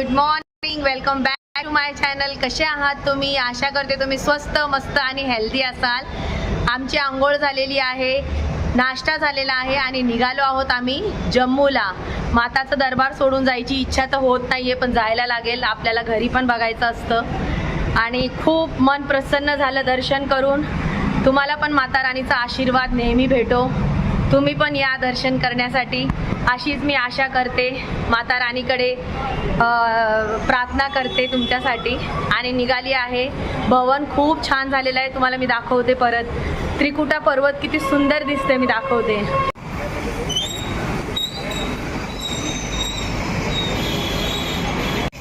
Good morning welcome back to my channel कसे आहात तुम्ही? आशा करते तुम्ही स्वस्त मस्त आणि हेल्दी असाल. आमची आंघोळ झालेली आहे नाश्ता झालेला आहे आणि निघालो आहोत आम्ही जम्मूला. माताचं दरबार सोडून जायची इच्छा तर होत नाहीये पण जायला लागेल. आपल्याला घरी पण बघायचं असतं. आणि खूप मन प्रसन्न झालं दर्शन करून. तुम्हाला पण माता राणीचा आशीर्वाद नेहमी भेटो. तुम्ही पण या दर्शन करण्यासाठी. अशीच मी आशा करते. माता राणीकडे प्रार्थना करते तुमच्यासाठी. आणि निघाली आहे. भवन खूप छान झालेलं आहे. तुम्हाला मी दाखवते परत. त्रिकुटा पर्वत किती सुंदर दिसते मी दाखवते.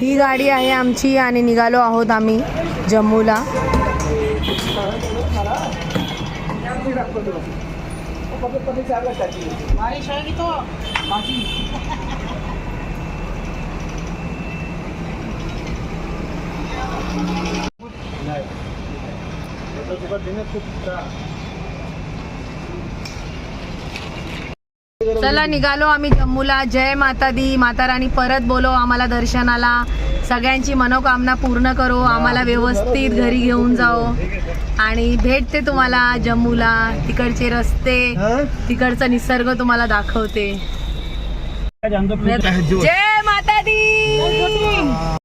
ही गाडी आहे आमची आणि निघालो आहोत आम्ही जम्मूला. કપડ કપડ ચાર લાખ કાચી મારી શાયરી તો બાકી નહીં તો દિને ખૂબ चला निघालो आम्ही जम्मूला. जय माता दी माता राणी परत बोलो आम्हाला दर्शनाला. सगळ्यांची मनोकामना पूर्ण करो. आम्हाला व्यवस्थित घरी घेऊन जाओ. आणि भेटते तुम्हाला जम्मूला. तिकडचे रस्ते तिकडचा निसर्ग तुम्हाला दाखवते. जय माता दी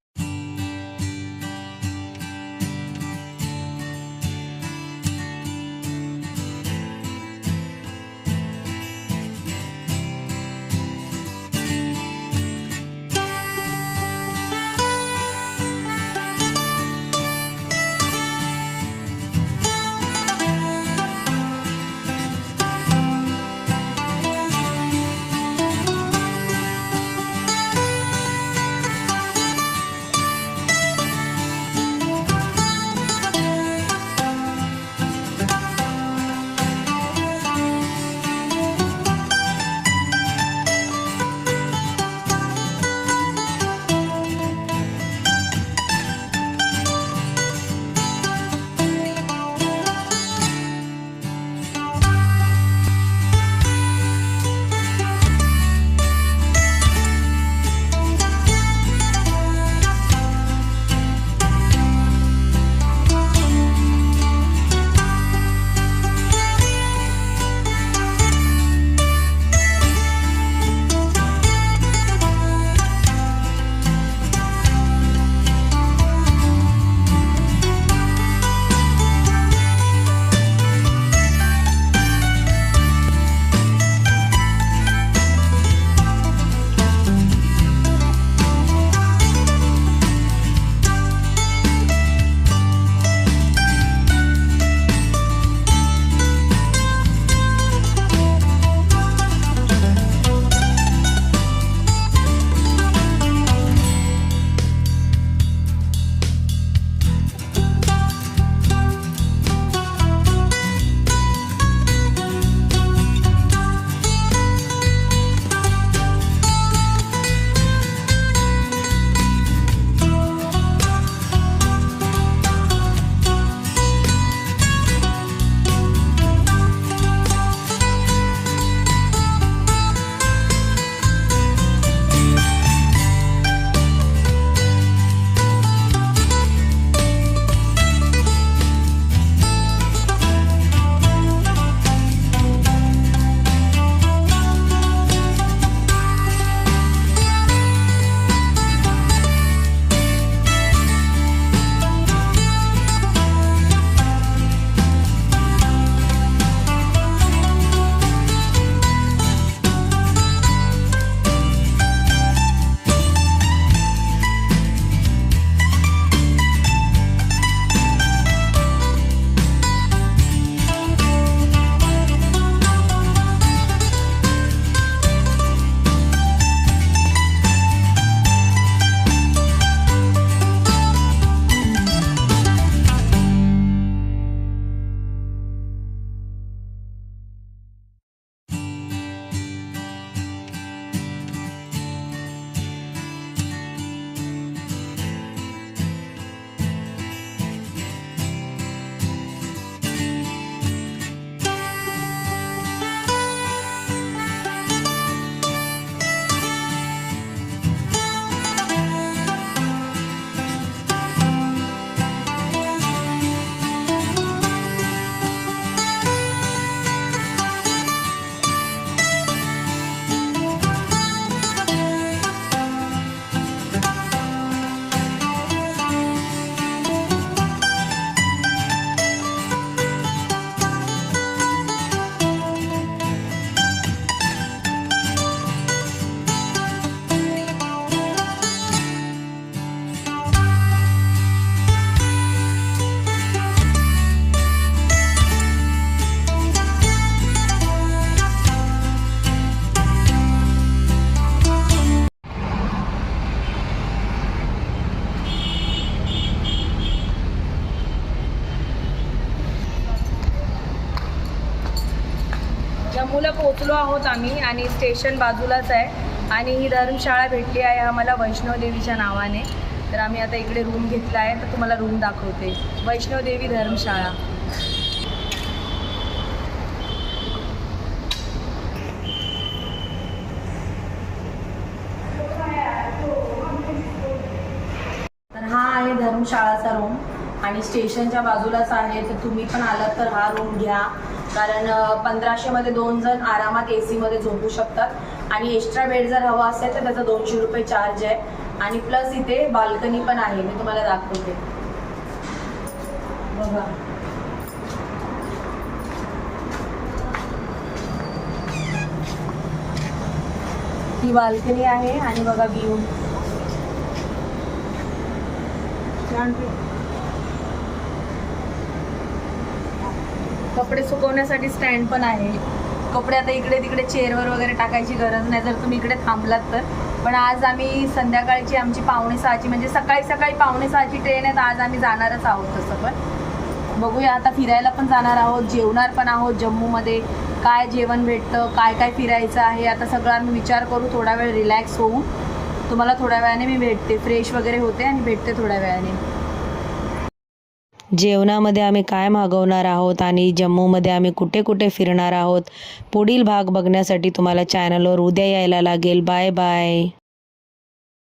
जम्मूला पोहोचलो आहोत आम्ही आणि स्टेशन बाजूलाच आहे. आणि ही धर्मशाळा भेटली आहे आम्हाला वैष्णवदेवीच्या नावाने. तर आम्ही आता इकडे रूम घेतला आहे. तर तुम्हाला रूम दाखवते. वैष्णवदेवी धर्मशाळा. तर हा आहे धर्मशाळाचा रूम आणि स्टेशनच्या बाजूलाच आहे तर तुम्ही पण आलात तर हा रूम घ्या. कारण पंधराशेमध्ये दोन जण आरामात ए सीमध्ये झोपू शकतात. आणि एक्स्ट्रा बेड जर हवा असेल तर त्याचा दोनशे रुपये चार्ज आहे. आणि प्लस इथे बाल्कनी पण आहे मी तुम्हाला दाखवते. बघा. ही बाल्कनी आहे आणि बघा व्ह्यू कपडे सुकवण्यासाठी स्टँड पण आहे. कपडे आता इकडे तिकडे चेअरवर वगैरे टाकायची गरज नाही. जर तुम्ही इकडे थांबलात तर. पण आज आम्ही संध्याकाळची आमची पावणे सहाची म्हणजे सकाळी सकाळी पावणे सहाची ट्रेन आहे तर आज आम्ही जाणारच आहोत तसं पण. बघूया आता फिरायला पण जाणार आहोत. जेवणार पण आहोत जम्मूमध्ये. काय जेवण भेटतं? काय काय फिरायचं आहे? आता सगळं आम्ही विचार करू. थोडा वेळ रिलॅक्स होऊन. तुम्हाला थोड्या वेळाने मी भेटते. फ्रेश वगैरे होते आणि भेटते थोड्या वेळाने. जेवणामध्ये आम्ही काय मागवणार आहोत आणि जम्मूमध्ये आम्ही कुठे कुठे फिरणार आहोत? पुढील भाग बघण्यासाठी तुम्हाला चॅनलवर उद्या यायला लागेल. Bye bye